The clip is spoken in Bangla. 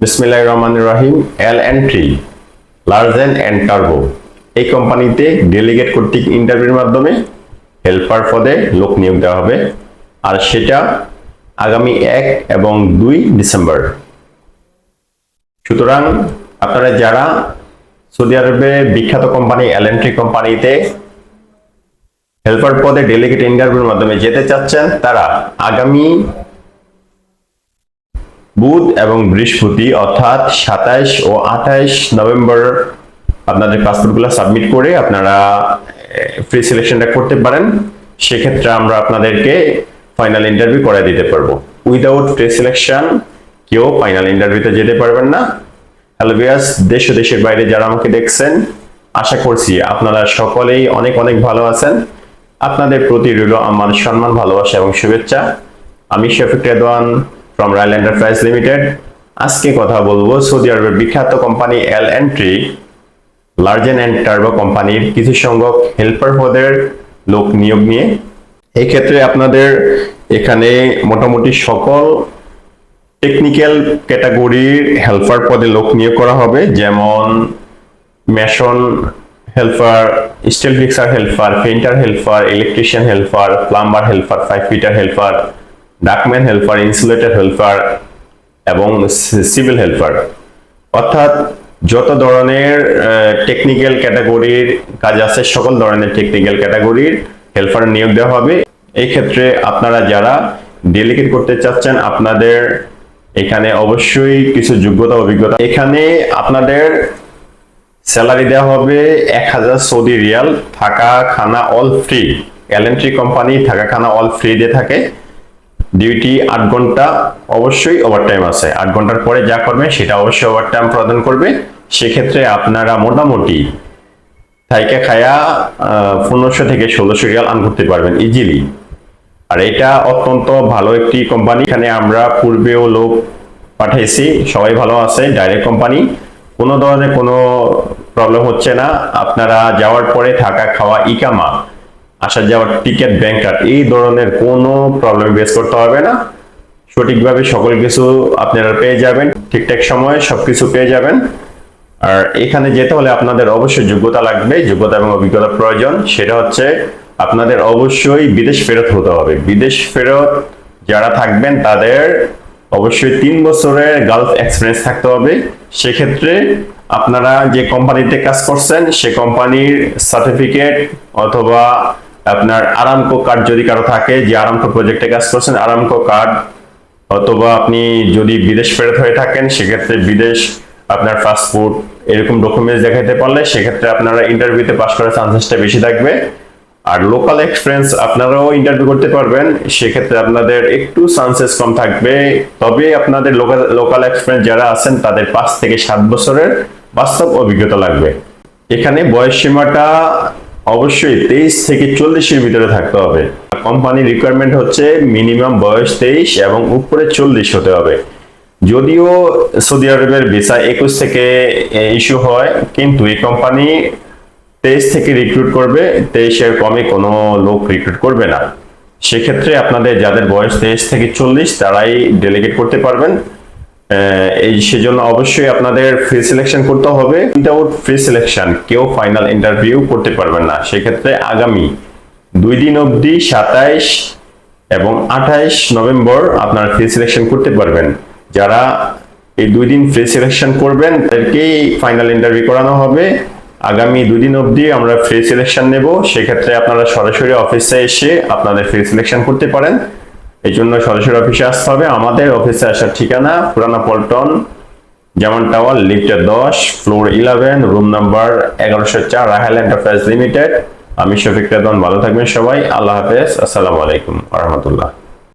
বিসমিল্লাহির রহমানির রহিম এল এন্ট্রি লার্জেন অ্যান্ড টার্বো এই কোম্পানিতে ডেলিগেট কর্তৃক ইন্টারভিউর মাধ্যমে হেল্পার পদে লোক নিয়োগ দেওয়া হবে। আর সেটা আগামী এক এবং দুই ডিসেম্বর। সুতরাং আপনারা যারা সৌদি আরবে বিখ্যাত কোম্পানি এল এলএনট্রি কোম্পানিতে হেল্পার পদে ডেলিগেট ইন্টারভিউর মাধ্যমে যেতে চাচ্ছেন, তারা আগামী বুধ এবং বৃহস্পতি, অর্থাৎ সাতাইশ ও আঠাইশ নভেম্বর আপনাদের পাসপোর্টগুলো সাবমিট করে আপনারা ফ্রি সিলেকশনটা করতে পারেন। সেক্ষেত্রে আমরা আপনাদেরকে ফাইনাল ইন্টারভিউ করে দিতে পারব। উইদাউট ফ্রি সিলেকশন কেউ ফাইনাল ইন্টারভিউতে যেতে পারবেন না। হ্যালো বিয়াস দেশ ও দেশের বাইরে যারা আমাকে দেখছেন, আশা করছি আপনারা সকলেই অনেক অনেক ভালো আছেন। আপনাদের প্রতি রইল আমার সম্মান, ভালোবাসা এবং শুভেচ্ছা। আমি Shafiq Redwan from royal enterprise limited আজকে কথা বলব সৌদি আরবের বিখ্যাত company L entry Larsen and turbo কোম্পানির কিছু সংখ্যক হেল্পার পদের লোক নিয়োগ নিয়ে। এই ক্ষেত্রে আপনাদের এখানে মোটামুটি সকল টেকনিক্যাল ক্যাটাগরির হেল্পার পদে লোক নিয়োগ করা হবে, যেমন mason helper steel fixer helper painter helper electrician helper plumber helper pipe fitter helper ductman helper insulator helper এবং সিভিল হেল্পার অর্থাৎ যত ধরনের টেকনিক্যাল ক্যাটাগরির কাজ আছে, সকল ধরনের টেকনিক্যাল ক্যাটাগরির হেল্পার নিয়োগ দেওয়া হবে। এই ক্ষেত্রে আপনারা যারা ডেলিগেট করতে চাচ্ছেন, আপনাদের এখানে অবশ্যই কিছু যোগ্যতা, অভিজ্ঞতা। এখানে আপনাদের স্যালারি দেওয়া হবে এক হাজার সৌদি রিয়াল থাকা খানা অল ফ্রি এলএনট্রি কোম্পানি থাকা খানা অল ফ্রি দিয়ে থাকে। ডিউটি আট ঘণ্টা অবশ্যই ওভারটাইম আছে। আট ঘণ্টার পরে যা করবে সেটা অবশ্যই ওভারটাইম প্রদান করবে। সেক্ষেত্রে আপনারা মোটামুটি থাইকা খায়া পনেরোশো থেকে ষোলোশো রিয়াল আর্ন করতে পারবেন ইজিলি আর এটা অত্যন্ত ভালো একটি কোম্পানি এখানে আমরা পূর্বেও লোক পাঠাইছি, সবাই ভালো আছে ডাইরেক্ট কোম্পানি কোনো ধরনের কোনো প্রবলেম হচ্ছে না। আপনারা যাওয়ার পরে থাকা খাওয়া ইকামা। আসা যাওয়ার টিকিট ব্যাংক কার্ড এই ধরনের কোনো প্রবলেম বেস করতে হবে না। সঠিকভাবে সকল কিছু আপনারা পেয়ে যাবেন, ঠিকঠাক সময়ে সবকিছু পেয়ে যাবেন। আর এখানে যেতে হলে আপনাদের অবশ্যই যোগ্যতা লাগবে, যোগ্যতা এবং অভিজ্ঞতা প্রয়োজন। সেটা হচ্ছে আপনাদের অবশ্যই বিদেশ ফেরত হতে হবে। বিদেশ ফেরত যারা থাকবেন, তাদের অবশ্যই তিন বছরের গালফ এক্সপিরিয়েন্স থাকতে হবে। সেক্ষেত্রে আপনারা যে কোম্পানিতে কাজ করছেন, সে কোম্পানির সার্টিফিকেট অথবা আপনার আরামকো কার্ড যদি কারও থাকে, যে আরামকো প্রজেক্টে কাজ করছেন আরামকো কার্ড অথবা আপনি যদি বিদেশ ফেরত হয়ে থাকেন, সেক্ষেত্রে বিদেশ আপনার পাসপোর্ট এরকম ডকুমেন্টস দেখাতে পারলে, সেক্ষেত্রে আপনারা ইন্টারভিউতে পাস করার চান্সেসটা বেশি থাকবে। আর লোকাল এক্সপিরিয়েন্স আপনারাও ইন্টারভিউ করতে পারবেন, সেক্ষেত্রে আপনাদের একটু চান্সেস কম থাকবে। তবে আপনাদের লোকাল লোকাল এক্সপিরিয়েন্স যারা আছেন, তাদের পাঁচ থেকে সাত বছরের বাস্তব অভিজ্ঞতা লাগবে। এখানে বয়স সীমাটা অবশ্যই তেইশ থেকে চল্লিশের ভিতরে থাকতে হবে। কোম্পানির রিকোয়ারমেন্ট হচ্ছে মিনিমাম বয়স তেইশ এবং উপরে চল্লিশ হতে হবে। যদিও সৌদি আরবের ভিসা একুশ থেকে ইস্যু হয়, কিন্তু এই কোম্পানি তেইশ থেকে রিক্রুট করবে, তেইশের কমে কোনো লোক রিক্রুট করবে না। সেক্ষেত্রে আপনাদের যাদের বয়স তেইশ থেকে চল্লিশ, তারাই ডেলিগেট করতে পারবেন। এই সেজন্য অবশ্যই আপনাদের ফ্রি সিলেকশন করতে হবে। উইদাউট ফ্রি সিলেকশন কেউ ফাইনাল ইন্টারভিউ করতে পারবেন না। সেক্ষেত্রে আগামী দুই দিন অবধি সাতাইশ এবং আঠাইশ নভেম্বর আপনারা ফ্রি সিলেকশন করতে পারবেন। যারা এই দুই দিন ফ্রি সিলেকশন করবেন, তাদেরকেই ফাইনাল ইন্টারভিউ করানো হবে। আগামী দুই দিন অবধি আমরা ফ্রি সিলেকশন নেব। সেক্ষেত্রে আপনারা সরাসরি অফিসে এসে আপনাদের ফ্রি সিলেকশন করতে পারেন। এই জন্য সরাসরি অফিসে আসতে হবে। আমাদের অফিসে আসার ঠিকানা পুরানা পল্টন যেমন টাওয়ার লিফটের দশ, ফ্লোর ইলেভেন রুম নাম্বার এগারোশো চার, রাহেল এন্টারপ্রাইজ লিমিটেড। আমি শফিক রেদন ভালো থাকবেন সবাই। আল্লাহ হাফেজ। আসসালামু আলাইকুম রহমতুল্লাহ।